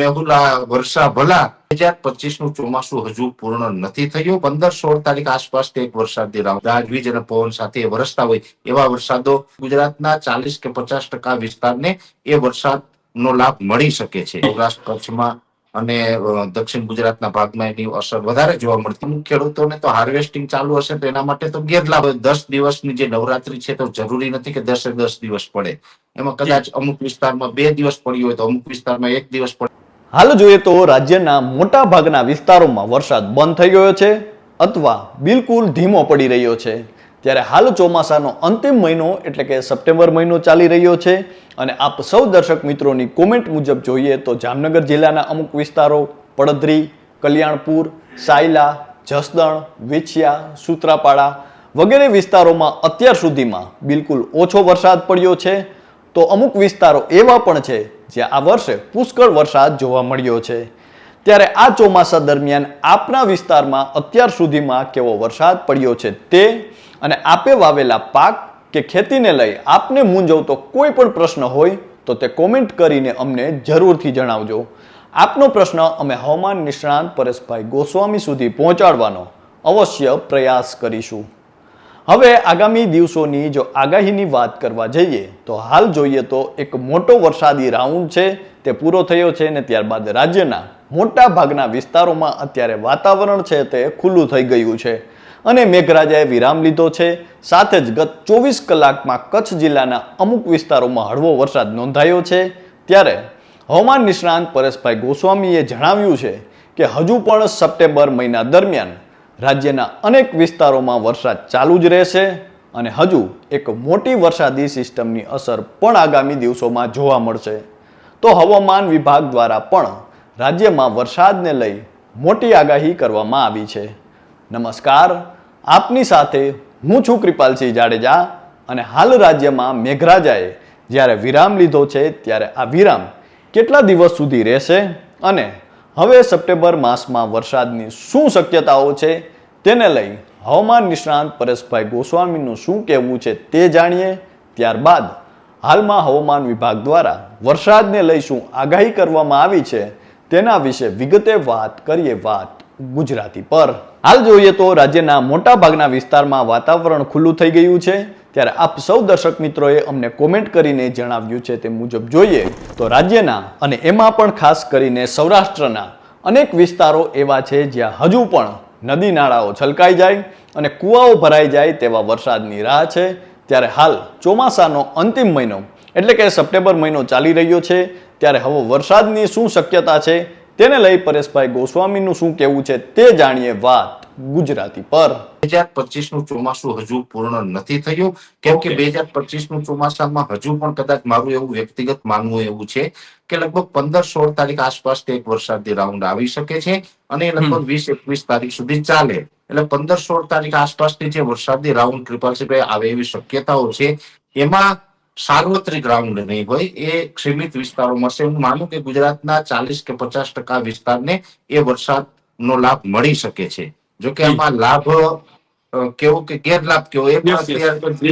મેહુલા વર્ષા ભલા. બે હજાર પચીસનું ચોમાસું હજુ પૂર્ણ નથી થયું. પંદર સોળ તારીખ આસપાસ એક વરસાદી ગાજવીજ અને પવન સાથે વરસતા હોય એવા વરસાદો ગુજરાતના ચાલીસ કે પચાસ ટકા વિસ્તારને એ વરસાદ નો લાભ મળી શકે છે. સૌરાષ્ટ્ર કચ્છમાં અને દક્ષિણ ગુજરાતના ભાગમાં એની અસર વધારે જોવા મળતી. ખેડૂતોને તો હાર્વેસ્ટિંગ ચાલુ હશે તો એના માટે તો ગેરલાભ. દસ દિવસની જે નવરાત્રી છે તો જરૂરી નથી કે દસે દસ દિવસ પડે. એમાં કદાચ અમુક વિસ્તારમાં બે દિવસ પડ્યું હોય તો અમુક વિસ્તારમાં એક દિવસ પડે. હાલ જોઈએ તો રાજ્યના મોટા ભાગના વિસ્તારોમાં વરસાદ બંધ થઈ ગયો છે અથવા બિલકુલ ધીમો પડી રહ્યો છે. ત્યારે હાલ ચોમાસાનો અંતિમ મહિનો એટલે કે સપ્ટેમ્બર મહિનો ચાલી રહ્યો છે અને આપ સૌ દર્શક મિત્રોની કોમેન્ટ મુજબ જોઈએ તો જામનગર જિલ્લાના અમુક વિસ્તારો પડધરી, કલ્યાણપુર, સાયલા, જસદણ, વિછિયા, સૂત્રાપાડા વગેરે વિસ્તારોમાં અત્યાર સુધીમાં બિલકુલ ઓછો વરસાદ પડ્યો છે. તો અમુક વિસ્તારો એવા પણ છે જ્યાં આ વર્ષે પુષ્કળ વરસાદ જોવા મળ્યો છે. ત્યારે આ ચોમાસા દરમિયાન આપના વિસ્તારમાં અત્યાર સુધીમાં કેવો વરસાદ પડ્યો છે તે અને આપે વાવેલા પાક કે ખેતીને લઈ આપને મૂંઝવતો કોઈ પણ પ્રશ્ન હોય તો તે કોમેન્ટ કરીને અમને જરૂરથી જણાવજો. આપનો પ્રશ્ન અમે હવામાન નિષ્ણાંત પરેશભાઈ ગોસ્વામી સુધી પહોંચાડવાનો અવશ્ય પ્રયાસ કરીશું. હવે આગામી દિવસોની જો આગાહીની વાત કરવા જઈએ, તો હાલ જોઈએ તો એક મોટો વરસાદી રાઉન્ડ છે, તે પૂરો થયો છે ને ત્યારબાદ રાજ્યના મોટા ભાગના વિસ્તારોમાં અત્યારે વાતાવરણ છે તે ખુલ્લું થઈ ગયું છે. અને મેઘરાજાએ વિરામ લીધો છે, સાથે જ ગત ચોવીસ કલાકમાં કચ્છ જિલ્લાના અમુક વિસ્તારોમાં હળવો વરસાદ નોંધાયો છે. ત્યારે હવામાન નિષ્ણાંત પરેશભાઈ ગોસ્વામીએ જણાવ્યું છે કે હજુ પણ સપ્ટેમ્બર મહિના દરમિયાન રાજ્યના અનેક વિસ્તારોમાં વરસાદ ચાલુ જ રહેશે અને હજુ એક મોટી વરસાદી સિસ્ટમની અસર પણ આગામી દિવસોમાં જોવા મળશે. તો હવામાન વિભાગ દ્વારા પણ રાજ્યમાં વરસાદને લઈ મોટી આગાહી કરવામાં આવી છે. નમસ્કાર, આપની સાથે હું છું કૃપાલસિંહ જાડેજા અને હાલ રાજ્યમાં મેઘરાજાએ જ્યારે વિરામ લીધો છે, ત્યારે આ વિરામ કેટલા દિવસ સુધી રહેશે અને હવે સપ્ટેમ્બર માસમાં વરસાદની શું શક્યતાઓ છે તેને લઈ હવામાન નિષ્ણાંત પરેશભાઈ ગોસ્વામીનું શું કહેવું છે તે જાણીએ. ત્યારબાદ હાલમાં હવામાન વિભાગ દ્વારા વરસાદને લઈ શું આગાહી કરવામાં આવી છે તેના વિશે વિગતે વાત કરીએ વાત ગુજરાતી પર. હાલ જોઈએ તો રાજ્યના મોટા ભાગના વિસ્તારમાં વાતાવરણ ખુલ્લું થઈ ગયું છે. ત્યારે આપ સૌ દર્શક મિત્રોએ અમને કોમેન્ટ કરીને જણાવ્યું છે તે મુજબ જોઈએ તો રાજ્યના અને એમાં પણ ખાસ કરીને સૌરાષ્ટ્રના અનેક વિસ્તારો એવા છે જ્યાં હજુ પણ નદી નાળાઓ છલકાઈ જાય અને કૂવાઓ ભરાઈ જાય તેવા વરસાદની રાહ છે. ત્યારે હાલ ચોમાસાનો અંતિમ મહિનો, એટલે કે સપ્ટેમ્બર મહિનો ચાલી રહ્યો છે. ત્યારે હવે વરસાદની શું શક્યતા છે તેને લઈ પરેશભાઈ ગોસ્વામીનું શું કહેવું છે તે જાણીએ વાત ગુજરાતી પર બે હજાર પચીસનું ચોમાસું હજુ પૂર્ણ નથી થયું. કેમ કે બે હજાર પચીસનું ચોમાસામાં હજુ પણ કદાચ મારું એવું વ્યક્તિગત માનવું એવું છે કે લગભગ પંદર સોળ તારીખ આસપાસ એક વરસાદી રાઉન્ડ આવી શકે છે અને એ લગભગ વીસ એકવીસ તારીખ સુધી ચાલે. એટલે પંદર સોળ તારીખ આસપાસની જે વરસાદી રાઉન્ડ કૃપાલસિંહભાઈ આવે એવી શક્યતાઓ છે એમાં સાર્વત્રિક રાઉન્ડ નહીં હોય એ સીમિત વિસ્તારોમાં છે. હું માનું કે ગુજરાતના ચાલીસ કે પચાસ ટકા વિસ્તારને એ વરસાદ નો લાભ મળી શકે છે. જો. કે આમાં લાભ કેવો કે ગેરલાભ કેવો એ પણ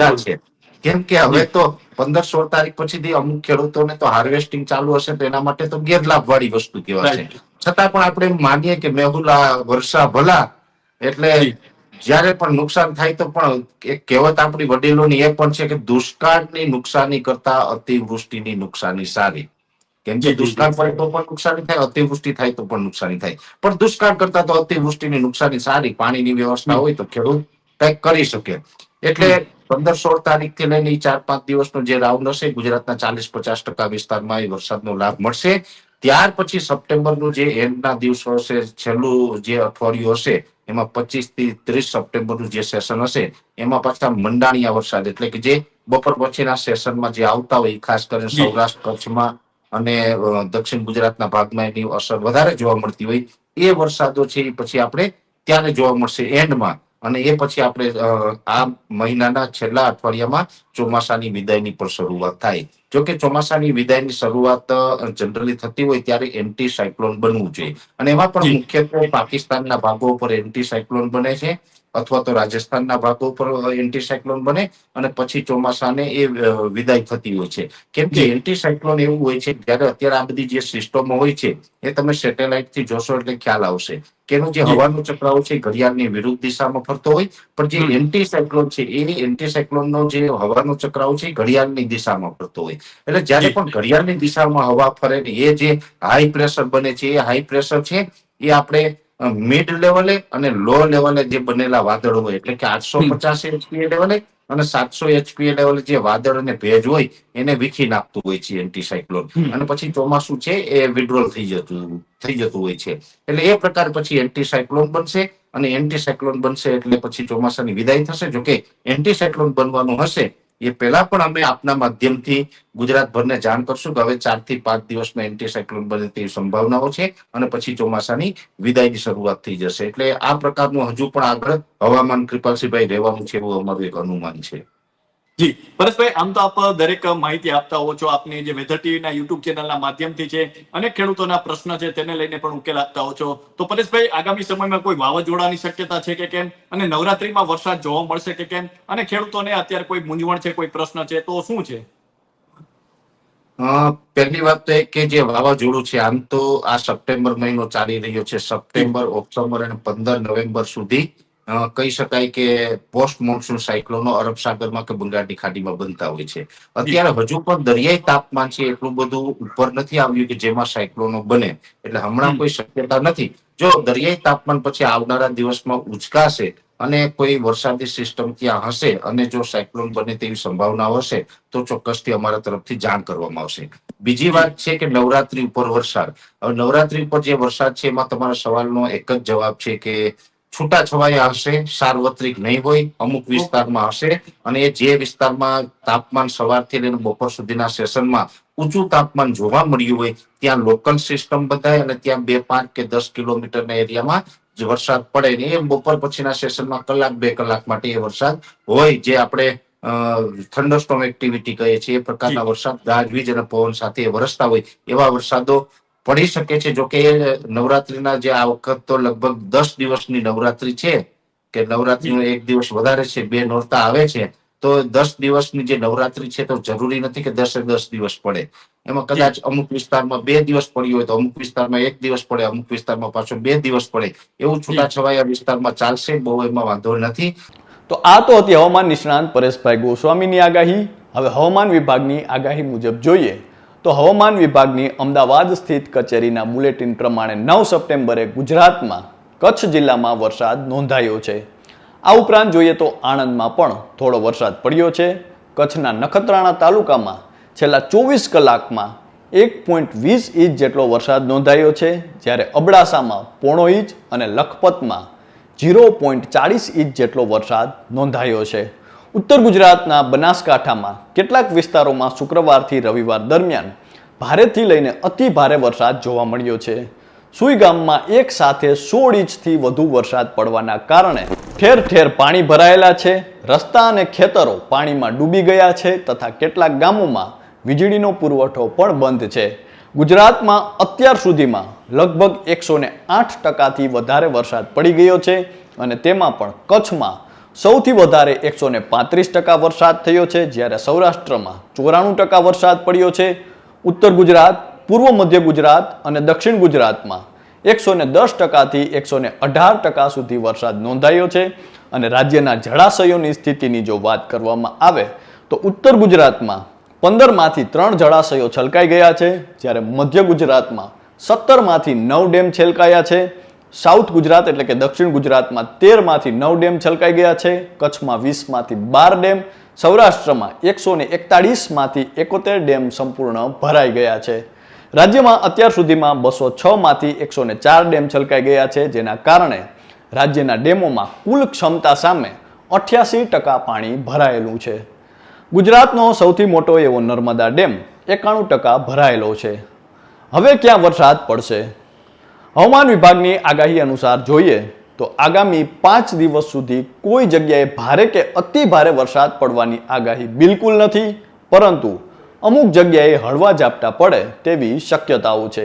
તો છે. કેમ કે હવે તો પંદર સોળ તારીખ પછીથી અમુક ખેડૂતોને તો હાર્વેસ્ટિંગ ચાલુ હશે તો એના માટે તો ગેરલાભ વાળી વસ્તુ કહેવાશે. છતાં પણ આપણે એમ માનીએ કે મેહુલા વર્ષા ભલા એટલે જ્યારે પણ નુકસાન થાય તો પણ એક કહેવત આપણી વડીલોની એ પણ છે કે દુષ્કાળની નુકસાની કરતા અતિવૃષ્ટિની નુકસાની સારી. કેમ કે દુષ્કાળ પડે તો પણ નુકસાની થાય અતિવૃષ્ટિ થાય તો પણ નુકસાની થાય. પણ દુષ્કાળ કરતા તો અતિવૃષ્ટિની નુકસાની સારી પાણીની વ્યવસ્થા હોય તો ખેડૂત કંઈક કરી શકે. એટલે પંદર સોળ તારીખથી લઈને ચાર પાંચ દિવસનો જે રાઉન્ડ હશે ગુજરાતના ચાલીસ પચાસ ટકા વિસ્તારમાં એ વરસાદનો લાભ મળશે. ત્યાર પછી સપ્ટેમ્બરનું જે એન્ડના દિવસો હશે છેલ્લું જે અઠવાડિયું હશે એમાં પચીસથી ત્રીસ સપ્ટેમ્બરનું જે સેશન હશે એમાં પાછા મંડાણીયા વરસાદ એટલે કે જે બપોર પછીના સેશનમાં જે આવતા હોય ખાસ કરીને સૌરાષ્ટ્ર કચ્છમાં અને દક્ષિણ ગુજરાતના ભાગમાં એની અસર વધારે જોવા મળતી હોય. એ વરસાદો છે એ પછી આપણે ત્યારે જોવા મળશે એન્ડમાં. અને એ પછી આપણે આ મહિનાના છેલ્લા અઠવાડિયામાં ચોમાસાની વિદાયની પણ શરૂઆત થાય. જો કે ચોમાસાની વિદાયની શરૂઆત જનરલી થતી હોય ત્યારે એન્ટી સાયક્લોન બનવું જોઈએ. અને એમાં પણ મુખ્યત્વે પાકિસ્તાનના ભાગો ઉપર એન્ટી સાયક્લોન બને છે. અથવા તો રાજસ્થાનના ભાગો પર એન્ટીસાયક્લોન બને અને પછી ચોમાસાને એ વિદાય થતી હોય છે. કેમ કે એન્ટીસાયક્લોન એવું હોય છે જ્યારે અત્યારે આ બધી જે સિસ્ટમો હોય છે એ તમે સેટેલાઇટથી જોશો એટલે ખ્યાલ આવશે. કે એનું જે હવાનું ચક્રાવ છે ઘડિયાળની વિરુદ્ધ દિશામાં ફરતો હોય પણ જે એન્ટીસાયક્લોન છે એ એન્ટીસાયક્લોનનો નો જે હવાનો ચક્રાવ છે એ ઘડિયાળની દિશામાં ફરતો હોય. એટલે જ્યારે પણ ઘડિયાળની દિશામાં હવા ફરે ને એ જે હાઈ પ્રેશર બને છે એ હાઈ પ્રેશર છે એ આપણે મિડ લેવલે અને લો લેવલે જે બનેલા વાદળો હોય એટલે કે આઠસો પચાસ એચપીએ લેવલે અને સાતસો એચપીએ લેવલે જે વાદળ અને ભેજ હોય એને વીખી નાખતું હોય છે એન્ટીસાયક્લોન અને પછી ચોમાસું છે એ વિડ્રોલ થઈ જતું થઈ જતું હોય છે. એટલે એ પ્રકાર પછી એન્ટીસાયક્લોન બનશે અને એન્ટીસાયક્લોન બનશે એટલે પછી ચોમાસાની વિદાય થશે. જોકે એન્ટીસાયક્લોન બનવાનું હશે એ પહેલા પણ અમે આપના માધ્યમથી ગુજરાતભરને જાણ કરશું કે હવે ચારથી પાંચ દિવસમાં એન્ટી સાયક્લોન બને તેવી સંભાવનાઓ છે અને પછી ચોમાસાની વિદાયની શરૂઆત થઈ જશે. એટલે આ પ્રકારનું હજુ પણ આગળ હવામાન કૃપાલસિંહભાઈ રહેવાનું છે એવું અમારું એક અનુમાન છે. જી. પરેશભાઈ, આમ તો આપ દરેક માહિતી આપતા હો છો. આપની જે વેધર ટીવીના યુટ્યુબ ચેનલના માધ્યમથી છે અને ખેડૂતોના પ્રશ્ન છે, તેને લઈને પણ ઉકેલ આપતા હો છો. તો પરેશભાઈ, આગામી સમયમાં કોઈ વાવાઝોડાની શક્યતા છે કે કેમ? અને નવરાત્રીમાં વરસાદ જોવા મળશે કે કેમ? અને ખેડૂતોને અત્યારે કોઈ મૂંઝવણ છે, કોઈ પ્રશ્ન છે, તો શું છે? પહેલી વાત તો એ કે જે વાવાઝોડું છે, આમ તો આ સપ્ટેમ્બર મહિનો ચાલી રહ્યો છે. સપ્ટેમ્બર, ઓક્ટોબર અને પંદર નવેમ્બર સુધી કહી શકાય કે પોસ્ટ મોન્સૂન સાયક્લોનો અરબ સાગરમાં કે બંગાળની ખાડીમાં બનતા હોય છે. અત્યારે હજુ પણ દરિયાઈ તાપમાન છે એટલું બધું ઉપર નથી આવ્યું કે જેમાં સાયક્લોનો બને. એટલે હમણાં કોઈ શક્યતા નથી. જો દરિયાઈ તાપમાન પછી આવનારા દિવસમાં ઉચકાશે અને કોઈ વરસાદી સિસ્ટમ ત્યાં હશે અને જો સાયક્લોન બને તેવી સંભાવનાઓ હશે તો ચોક્કસથી અમારા તરફથી જાણ કરવામાં આવશે. બીજી વાત છે કે નવરાત્રી ઉપર વરસાદ. હવે નવરાત્રી ઉપર જે વરસાદ છે એમાં તમારા સવાલનો એક જ જવાબ છે કે છૂટા છવાયા હશે સાર્વત્રિક નહીં હોય અમુક વિસ્તારમાં હશે અને જે વિસ્તારમાં તાપમાન સવારથી લઈને બપોર સુધીના સેશનમાં ઊંચું તાપમાન જોવા મળ્યું હોય ત્યાં લોકલ સિસ્ટમ બધાય અને ત્યાં બે પાંચ કે દસ કિલોમીટરના એરિયામાં જે વરસાદ પડે ને એ બપોર પછીના સેશનમાં કલાક બે કલાક માટે એ વરસાદ હોય જે આપણે થંડરસ્ટોમ એક્ટિવિટી કહીએ છીએ એ પ્રકારના વરસાદ ગાજવીજ અને પવન સાથે વરસતા હોય એવા વરસાદો પડી શકે છે. જોકે નવરાત્રીના જે આ વખત તો લગભગ દસ દિવસની નવરાત્રી છે કે નવરાત્રીનો એક દિવસ વધારે છે બે નોરતા આવે છે તો દસ દિવસની જે નવરાત્રી છે તો જરૂરી નથી કે દસે દસ દિવસ પડે. એમાં કદાચ અમુક વિસ્તારમાં બે દિવસ પડ્યું હોય તો અમુક વિસ્તારમાં એક દિવસ પડે અમુક વિસ્તારમાં પાછો બે દિવસ પડે. એવું છૂટાછવાયા વિસ્તારમાં ચાલશે બહુ એમાં વાંધો નથી. તો આ તો હતી હવામાન નિષ્ણાંત પરેશભાઈ ગોસ્વામીની આગાહી. હવે હવામાન વિભાગની આગાહી મુજબ જોઈએ. તો હવામાન વિભાગની અમદાવાદ સ્થિત કચેરીના બુલેટિન પ્રમાણે નવ સપ્ટેમ્બરે ગુજરાતમાં કચ્છ જિલ્લામાં વરસાદ નોંધાયો છે. આ ઉપરાંત જોઈએ તો આણંદમાં પણ થોડો વરસાદ પડ્યો છે. કચ્છના નખત્રાણા તાલુકામાં છેલ્લા ચોવીસ કલાકમાં એક પોઈન્ટ વીસ ઇંચ જેટલો વરસાદ નોંધાયો છે, જ્યારે અબડાસામાં પોણો ઇંચ અને લખપતમાં ઝીરો પોઈન્ટ ચાળીસ ઇંચ જેટલો વરસાદ નોંધાયો છે. ઉત્તર ગુજરાતના બનાસકાંઠામાં કેટલાક વિસ્તારોમાં શુક્રવારથી રવિવાર દરમિયાન ભારેથી લઈને અતિ ભારે વરસાદ જોવા મળ્યો છે. સુઈ ગામમાં એક સાથે સોળ ઇંચથી વધુ વરસાદ પડવાના કારણે ઠેર ઠેર પાણી ભરાયેલા છે. રસ્તા અને ખેતરો પાણીમાં ડૂબી ગયા છે તથા કેટલાક ગામોમાં વીજળીનો પુરવઠો પણ બંધ છે. ગુજરાતમાં અત્યાર સુધીમાં લગભગ એકસો ને આઠ ટકાથી વધારે વરસાદ પડી ગયો છે અને તેમાં પણ કચ્છમાં સૌથી વધારે એકસો ને પાંત્રીસ ટકા વરસાદ થયો છે, જ્યારે સૌરાષ્ટ્રમાં ચોરાણું ટકા વરસાદ પડ્યો છે. ઉત્તર ગુજરાત, પૂર્વ મધ્ય ગુજરાત અને દક્ષિણ ગુજરાતમાં એકસો ને દસ ટકાથી એકસો ને અઢાર ટકા સુધી વરસાદ નોંધાયો છે. અને રાજ્યના જળાશયોની સ્થિતિની જો વાત કરવામાં આવે, તો ઉત્તર ગુજરાતમાં પંદરમાંથી ત્રણ જળાશયો છલકાઈ ગયા છે, જ્યારે મધ્ય ગુજરાતમાં સત્તરમાંથી નવ ડેમ છલકાયા છે. સાઉથ ગુજરાત એટલે કે દક્ષિણ ગુજરાતમાં તેરમાંથી નવ ડેમ છલકાઈ ગયા છે. કચ્છમાં વીસમાંથી બાર ડેમ, સૌરાષ્ટ્રમાં એકસો ને એકતાળીસમાંથી એકોતેર ડેમ સંપૂર્ણ ભરાઈ ગયા છે. રાજ્યમાં અત્યાર સુધીમાં બસો છમાંથી એકસો ને ચાર ડેમ છલકાઈ ગયા છે, જેના કારણે રાજ્યના ડેમોમાં કુલ ક્ષમતા સામે અઠ્યાસી ટકા પાણી ભરાયેલું છે. ગુજરાતનો સૌથી મોટો એવો નર્મદા ડેમ એકાણું ટકા ભરાયેલો છે. હવે ક્યાં વરસાદ પડશે? હવામાન વિભાગની આગાહી અનુસાર જોઈએ તો આગામી પાંચ દિવસ સુધી કોઈ જગ્યાએ ભારે કે અતિ ભારે વરસાદ પડવાની આગાહી બિલકુલ નથી, પરંતુ અમુક જગ્યાએ હળવા ઝાપટા પડે તેવી શક્યતાઓ છે.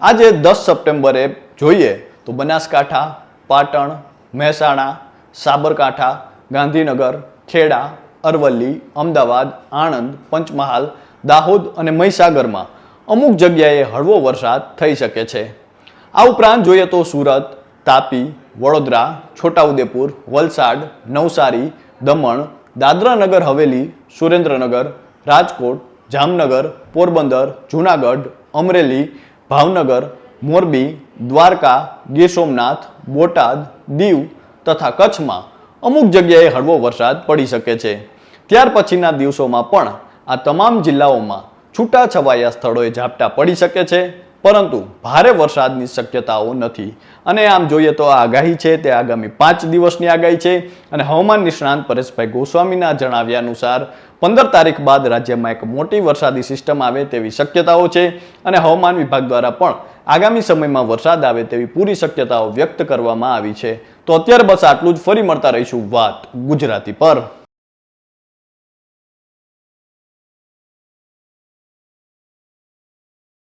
આજે દસ સપ્ટેમ્બરે જોઈએ તો બનાસકાંઠા, પાટણ, મહેસાણા, સાબરકાંઠા, ગાંધીનગર, ખેડા, અરવલ્લી, અમદાવાદ, આણંદ, પંચમહાલ, દાહોદ અને મહીસાગરમાં અમુક જગ્યાએ હળવો વરસાદ થઈ શકે છે. આ ઉપરાંત જોઈએ તો સુરત, તાપી, વડોદરા, છોટાઉદેપુર, વલસાડ, નવસારી, દમણ, દાદરાનગર, હવેલી, સુરેન્દ્રનગર, રાજકોટ, જામનગર, પોરબંદર, જૂનાગઢ, અમરેલી, ભાવનગર, મોરબી, દ્વારકા, ગીર સોમનાથ, બોટાદ, દીવ તથા કચ્છમાં અમુક જગ્યાએ હળવો વરસાદ પડી શકે છે. ત્યાર પછીના દિવસોમાં પણ આ તમામ જિલ્લાઓમાં છૂટાછવાયા સ્થળોએ ઝાપટા પડી શકે છે. પરંતુ ભારે વરસાદની શક્યતાઓ નથી. અને આમ જોઈએ તો આ આગાહી છે, તે આગામી પાંચ દિવસની આગાહી છે. અને હવામાન નિષ્ણાંત પરેશભાઈ ગોસ્વામીના જણાવ્યા અનુસાર, પંદર તારીખ બાદ રાજ્યમાં એક મોટી વરસાદી સિસ્ટમ આવે તેવી શક્યતાઓ છે અને હવામાન વિભાગ દ્વારા પણ આગામી સમયમાં વરસાદ આવે તેવી પૂરી શક્યતાઓ વ્યક્ત કરવામાં આવી છે. તો અત્યારે બસ આટલું જ. ફરી મળતા રહીશું વાત ગુજરાતી પર.